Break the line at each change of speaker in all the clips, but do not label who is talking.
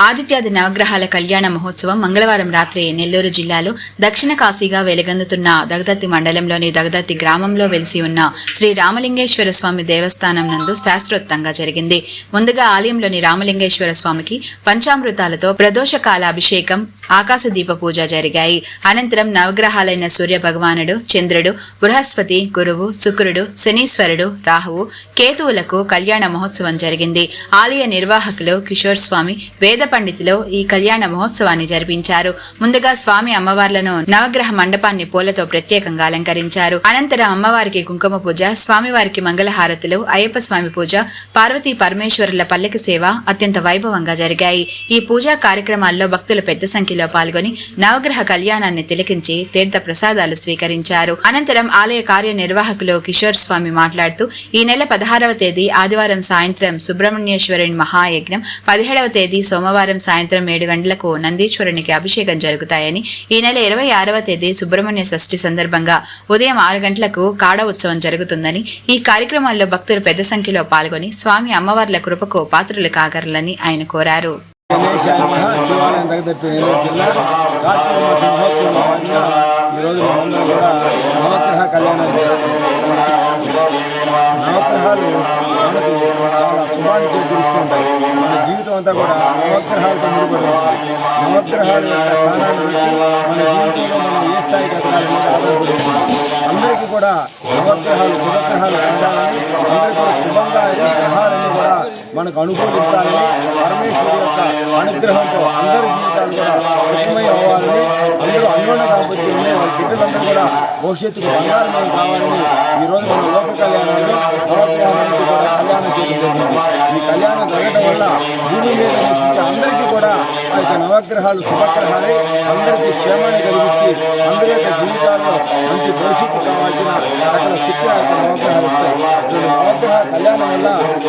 ఆదిత్యాది నవగ్రహాల కళ్యాణ మహోత్సవం మంగళవారం రాత్రి నెల్లూరు జిల్లాలో దక్షిణ కాశీగా వెలుగొందుతున్న దగదత్తి మండలంలోని దగదత్తి గ్రామంలో వెలిసి ఉన్న శ్రీ రామలింగేశ్వర స్వామి దేవస్థానం నందు శాస్త్రోక్తంగా జరిగింది. ముందుగా ఆలయంలోని రామలింగేశ్వర స్వామికి పంచామృతాలతో ప్రదోషకాల అభిషేకం ఆకాశ దీప పూజ జరిగాయి. అనంతరం నవగ్రహాలైన సూర్య భగవానుడు చంద్రుడు బృహస్పతి గురువు శుక్రుడు శనీశ్వరుడు రాహువు కేతువులకు కళ్యాణ మహోత్సవం జరిగింది. ఆలయ నిర్వాహకులు కిషోర్ స్వామి వేద పండితులు ఈ కళ్యాణ మహోత్సవాన్ని జరిపించారు. ముందుగా స్వామి అమ్మవార్లను నవగ్రహ మండపాన్ని పూలతో ప్రత్యేకంగా అలంకరించారు. అనంతరం అమ్మవారికి కుంకుమ పూజ స్వామివారికి మంగళహారతులు అయ్యప్ప స్వామి పూజ పార్వతీ పరమేశ్వరుల పల్లకి సేవ అత్యంత వైభవంగా జరిగాయి. ఈ పూజా కార్యక్రమాల్లో భక్తులు పెద్ద సంఖ్యలో పాల్గొని నవగ్రహ కళ్యాణాన్ని తిలకించి తీర్థ ప్రసాదాలు స్వీకరించారు. అనంతరం ఆలయ కార్యనిర్వాహకులు కిషోర్ స్వామి మాట్లాడుతూ ఈ నెల పదహారవ తేదీ ఆదివారం సాయంత్రం సుబ్రహ్మణ్యేశ్వరుని మహాయజ్ఞం పదిహేడవ తేదీ సోమవారం సాయంత్రం ఏడు గంటలకు నందీశ్వరునికి అభిషేకం జరుగుతాయని ఈ నెల ఇరవై ఆరవ తేదీ సుబ్రహ్మణ్య షష్ఠి సందర్భంగా ఉదయం ఆరు గంటలకు కాడ ఉత్సవం జరుగుతుందని ఈ కార్యక్రమాల్లో భక్తులు పెద్ద సంఖ్యలో పాల్గొని స్వామి అమ్మవార్ల కృపకు పాత్రులు కాగలరని ఆయన కోరారు.
గణేశాయ శివాలయం దగ్గర నెల్లూరు జిల్లా కార్తీక మాసం మహోత్సవం భాగంగా ఈరోజు మనందరం కూడా నవగ్రహ కళ్యాణం చేసుకున్నాం నవగ్రహాలు మనకు చాలా శుభాన్ని చేకూరుస్తుంటాయి. మన జీవితం అంతా కూడా నవగ్రహాలతో ముడిపడి ఉంటుంది. నవగ్రహాల యొక్క స్థానాన్ని బట్టి మన జీవితంలో మనం ఏ స్థాయికి ఎదగాలి ఆధారపడి ఉంటుంది అందరికీ కూడా నవగ్రహాలు శుభగ్రహాలు కలగాలని అందరికీ కూడా శుభంగా గ్రహాలన్నీ కూడా మనకు అనుకూలించాలని పరమేశ్వరుడు యొక్క అనుగ్రహంతో అందరి జీవితాలు కూడా సుఖమయం అవ్వాలని అందరూ అన్యోన్య దాంపత్యం వాళ్ళ బిడ్డలందరూ కూడా భవిష్యత్తుకు బంగారమయం కావాలని ఈరోజు మన లోక కళ్యాణంలో నవగ్రహాలు శుభగ్రహాలై అందరికీ క్షేమాన్ని కలిగించి అందరి యొక్క జీవితాల్లో మంచి భవిష్యత్తు కావాల్సిన సకల శక్తి యొక్క నవగ్రహాలు ఇస్తాయి నవగ్రహ కళ్యాణం వల్ల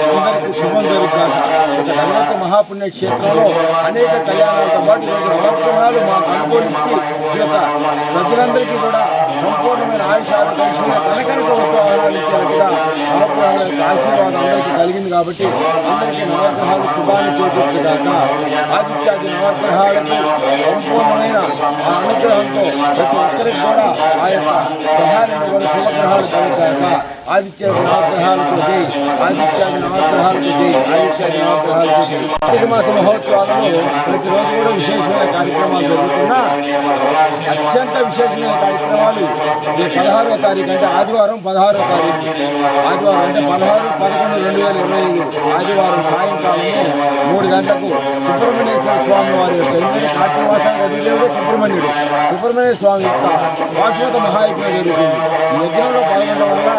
అందరికీ శుభం జరుగుతాక ఇక నగరత్న మహాపుణ్య క్షేత్రంలో అనేక కళ్యాణాలతో పాటు ఈరోజు నవగ్రహాలు మాకు అనుకూలించి ఈ యొక్క ప్రజలందరికీ కూడా సంపూర్ణమైన ఆయుషాలు కలిసిన కనకనక వస్తువులు ఇచ్చేట్టుగా నవగ్రహాల యొక్క ఆశీర్వాదం అందరికీ కలిగింది కాబట్టి అందరికీ నవగ్రహాలు శుభాన్ని చేకూర్చగాక ఆదిత్యాది నవగ్రహాలకు సంపూర్ణమైన ఆ అనుగ్రహంతో ప్రతి ఒక్కరికి కూడా ఆ యొక్క గ్రహాలను కూడా శుభగ్రహాలు కలుగుతాక ఆదిత్య నవగ్రహాలకు జై. ఆదిత్య నవగ్రహాలకు జై. ఆదిత్య నవగ్రహాలకు జై. కార్తీక మాస మహోత్సవాలలో ప్రతిరోజు కూడా విశేషమైన కార్యక్రమాలు జరుగుతున్నా అత్యంత విశేషమైన కార్యక్రమాలు ఈ పదహారో తారీఖు అంటే ఆదివారం పదహారో తారీఖు. ఆదివారం అంటే పదహారు పదకొండు రెండు వేల ఇరవై ఐదు ఆదివారం సాయంకాలము మూడు గంటలకు సుబ్రహ్మణ్యేశ్వర స్వామి వారి యొక్క ఎందుకంటే కార్తీక మాసానికి అధిదేవుడు సుబ్రహ్మణ్యుడు. సుబ్రహ్మణ్య స్వామి యొక్క వాసుమత మహాయజ్ఞం జరుగుతుంది. ఈ యజ్ఞంలో పాల్గొనడం వల్ల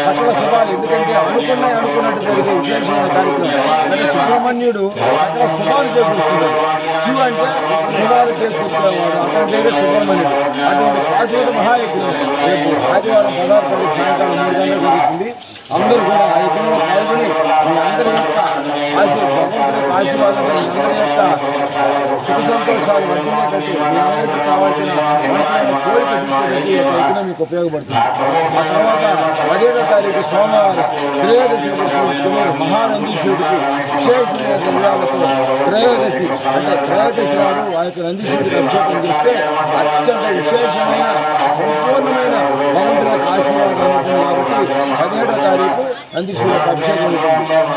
సకల శుభాలు. ఎందుకంటే అనుకున్నాయి అనుకున్నట్టు జరిగే విశేషమైన కార్యక్రమం. అంటే సుబ్రహ్మణ్యుడు సకల శుభాలు చేకూరుస్తున్నాడు. శివ అంటే శుభాలు చేకూర్చేవాడు అతని పేరే సుబ్రహ్మణ్యుడు. అటువంటి శాశ్వత మహాయజ్ఞం. రేపు ఆదివారం పదహారు సాయంకాలం మూడు గంటలు జరుగుతుంది. అందరూ కూడా ఆ యజ్ఞంలో పాల్గొని మీ అందరి యొక్క ఆశీ భగవంతుడి యొక్క మీ అందరి యొక్క సుఖ సంతోషాలు వర్తిల్లేటట్టు మీ అందరికీ కావాల్సిన మనసులో కోరిక తీర్చేటట్టు యొక్క యజ్ఞం మీకు ఉపయోగపడుతుంది. ఆ తర్వాత పదిహేడో తారీఖు సోమవారం త్రయోదశి పురస్కరించుకుని మహానందీశ్వరుడికి విశేషమైన ద్రవ్యాలతో త్రయోదశి అంటే త్రయోదశి వారు ఆ యొక్క నందీశ్వరుడికి అభిషేకం చేస్తే అత్యంత విశేషమైన సంపూర్ణమైన భగవంతుని యొక్క ఆశీర్వాదం ఉంటుంది కాబట్టి పదిహేడో అభిషేకం.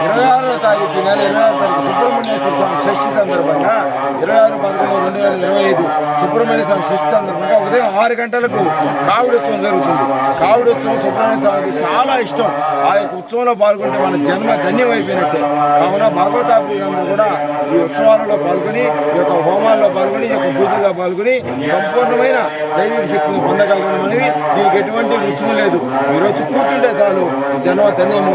ఇరవై ఆరో తారీఖు నెల ఇరవై ఆరో తారీఖు సుబ్రహ్మణ్యేశ్వర స్వామి షష్ఠి సందర్భంగా ఇరవై ఆరు పదకొండు రెండు వేల ఇరవై ఐదు సుబ్రహ్మణ్య స్వామి షష్ఠి సందర్భంగా ఉదయం ఆరు గంటలకు కావుడోత్సవం జరుగుతుంది. కావుడోత్సవం సుబ్రహ్మణ్య స్వామికి చాలా ఇష్టం. ఆ యొక్క ఉత్సవంలో పాల్గొంటే మన జన్మ ధన్యమైపోయినట్టే కావున భాగవతాప్రియులందరూ కూడా ఈ ఉత్సవాలలో పాల్గొని ఈ యొక్క హోమాల్లో పాల్గొని ఈ యొక్క పూజల్లో పాల్గొని సంపూర్ణమైన దైవిక శక్తిని పొందగలగడం మనవి. దీనికి ఎటువంటి రుసుము లేదు. ఈరోజు కూర్చుంటే చాలు జన్మ ధన్యము.